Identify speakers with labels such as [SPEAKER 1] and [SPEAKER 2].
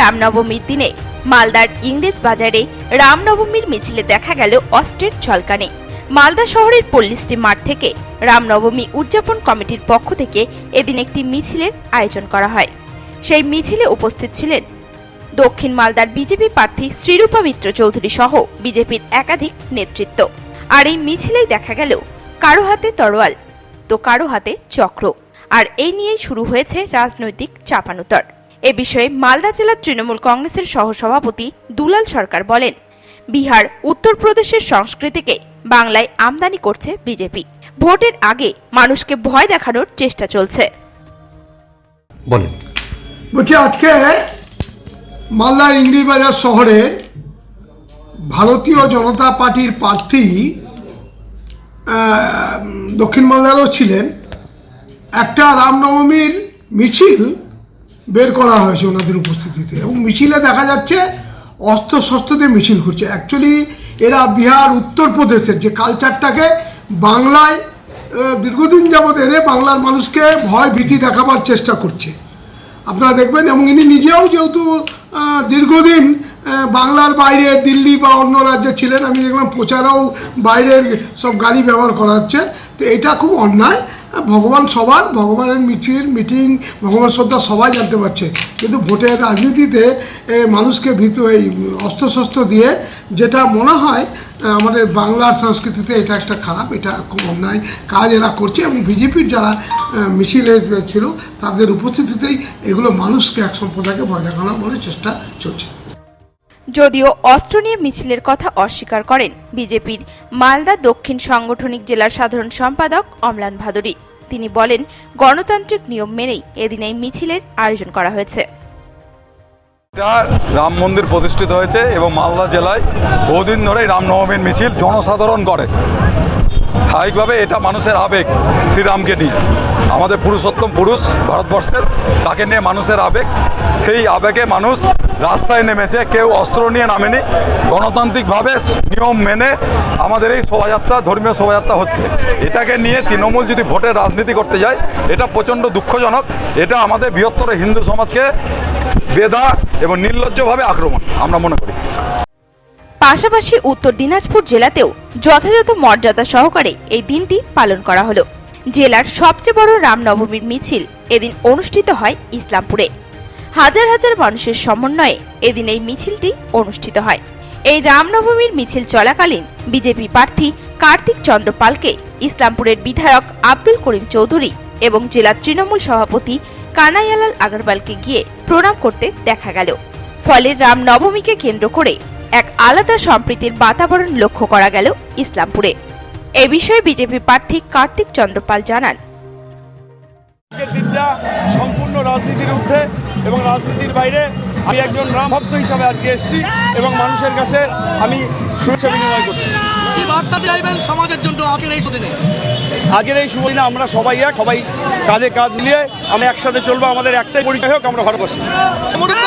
[SPEAKER 1] রামনবমীর দিনে মালদার ইংরেজ বাজারে রামনবমীর মিছিলে দেখা গেল অস্ত্রের ঝলকানি। মালদা শহরের পল্লিশ্রী মাঠ থেকে রামনবমী উদযাপন কমিটির পক্ষ থেকে এদিন একটি মিছিলের আয়োজন করা হয়। সেই মিছিলে উপস্থিত ছিলেন দক্ষিণ মালদার বিজেপি প্রার্থী শ্রীরূপা মিত্র চৌধুরী সহ বিজেপির একাধিক নেতৃত্ব। আর এই মিছিলেই দেখা গেল কারও হাতে তরোয়াল, তো কারও হাতে চক্র। আর এই নিয়েই শুরু হয়েছে রাজনৈতিক চাপানুতর। এ বিষয়ে মালদা জেলার তৃণমূল কংগ্রেসের সহসভাপতি দুলাল সরকার বলেন বিহার উত্তরপ্রদেশের সংস্কৃতিকে বাংলায় আমদানি করছে বিজেপি। ভোটের আগে মানুষকে ভয় দেখানোর চেষ্টা চলছে।
[SPEAKER 2] বলেন।
[SPEAKER 3] বলছি আজকে মালদা ইংরিবাজার শহরে ভারতীয় জনতা পার্টির প্রার্থী দক্ষিণ মালদারও ছিলেন। একটা রামনবমীর মিছিল বের করা হয়েছে ওনাদের উপস্থিতিতে। এবং মিছিলে দেখা যাচ্ছে অস্ত্র শস্ত্র দিয়ে মিছিল করছে। অ্যাকচুয়ালি এরা বিহার, উত্তরপ্রদেশের যে কালচারটাকে বাংলায় দীর্ঘদিন যাবৎ এনে বাংলার মানুষকে ভয় ভীতি দেখাবার চেষ্টা করছে। আপনারা দেখবেন, এবং ইনি নিজেও যেহেতু দীর্ঘদিন বাংলার বাইরে দিল্লি বা অন্য রাজ্যে ছিলেন, আমি দেখলাম প্রচারেও বাইরের সব গাড়ি ব্যবহার করা হচ্ছে। তো এটা খুব অন্যায়। ভগবান সবার, ভগবানের মিছিল, মিটিং, ভগবান শ্রদ্ধা সবাই জানতে পারছে। কিন্তু ভোটের রাজনীতিতে মানুষকে ভীত এই অস্ত্রশস্ত্র দিয়ে যেটা মনে হয় আমাদের বাংলার সংস্কৃতিতে এটা একটা খারাপ, এটা খুব অন্যায় কাজ এরা করছে এবং বিজেপির যারা মিছিলে ছিল, তাদের উপস্থিতিতেই এগুলো মানুষকে এক সম্প্রদায়কে ভয় দেখানোর বলে চেষ্টা চলছে।
[SPEAKER 1] যদিও অস্ত্র নিয়ে মিছিলের কথা অস্বীকার করেন বিজেপির মালদা দক্ষিণ সাংগঠনিক জেলার সাধারণ সম্পাদক অমলান ভাদুরী। তিনি বলেন, গণতান্ত্রিক নিয়ম মেনেই এদিন এই মিছিলের আয়োজন করা হয়েছে।
[SPEAKER 4] রাম মন্দির প্রতিষ্ঠিত হয়েছে এবং মালদা জেলায় বহুদিন ধরেই রামনবমীর মিছিল জনসাধারণ করে স্বাভাবিকভাবে এটা মানুষের আবেগ, শ্রীরামকে নিয়ে। আমাদের পুরুষোত্তম পুরুষ ভারতবর্ষের, তাকে নিয়ে মানুষের আবেগ। সেই আবেগে মানুষ রাস্তায় নেমেছে, কেউ অস্ত্র নিয়ে নামেনি। গণতান্ত্রিকভাবে নিয়ম মেনে আমাদের এই শোভাযাত্রা, ধর্মীয় শোভাযাত্রা হচ্ছে। এটাকে নিয়ে তৃণমূল যদি ভোটের রাজনীতি করতে যায়, এটা প্রচণ্ড দুঃখজনক। এটা আমাদের বৃহত্তর হিন্দু সমাজকে বেদা এবং নির্লজ্জভাবে আক্রমণ, আমরা মনে করি।
[SPEAKER 1] পাশাপাশি উত্তর দিনাজপুর জেলাতেও যথাযথ মর্যাদা সহকারে এই দিনটি পালন করা হলো। জেলার সবচেয়ে বড় রামনবমীর মিছিল এদিন অনুষ্ঠিত হয় ইসলামপুরে। হাজার হাজার মানুষের সমন্বয়ে এদিন এই মিছিলটি অনুষ্ঠিত হয়। এই রামনবমীর মিছিল চলাকালীন বিজেপি প্রার্থী কার্তিক চন্দ্র পালকে ইসলামপুরের বিধায়ক আব্দুল করিম চৌধুরী এবং জেলা তৃণমূল সভাপতি কানাইয়ালাল আগরওয়ালকে গিয়ে প্রণাম করতে দেখা গেল। ফলে রামনবমীকে কেন্দ্র করে এক আলাদা সম্প্রীতির বাতাবরণ লক্ষ্য করা গেল ইসলামপুরে। এ বিষয়ে বিজেপি প্রার্থী কার্তিক চন্দ্রপাল জানান।
[SPEAKER 5] আজকের দিনটা সম্পূর্ণ রাজনীতির ঊর্ধ্বে এবং রাজনীতির বাইরে আমি একজন রাম ভক্ত হিসাবে আজকে এসেছি এবং মানুষের কাছে আমি শুভেচ্ছা বিনিময় করছি।
[SPEAKER 6] কি বার্তা চাইবেন সমাজের জন্য আজকের এই দিনে
[SPEAKER 5] আগের এই শুভ দিনে আমরা সবাই এক সবাই কাঁধে কাঁধ মিলিয়ে আমরা একসাথে চলবো আমাদের একটাই পরিচয় হোক আমরা ভারতবর্ষী
[SPEAKER 6] সমৃদ্ধ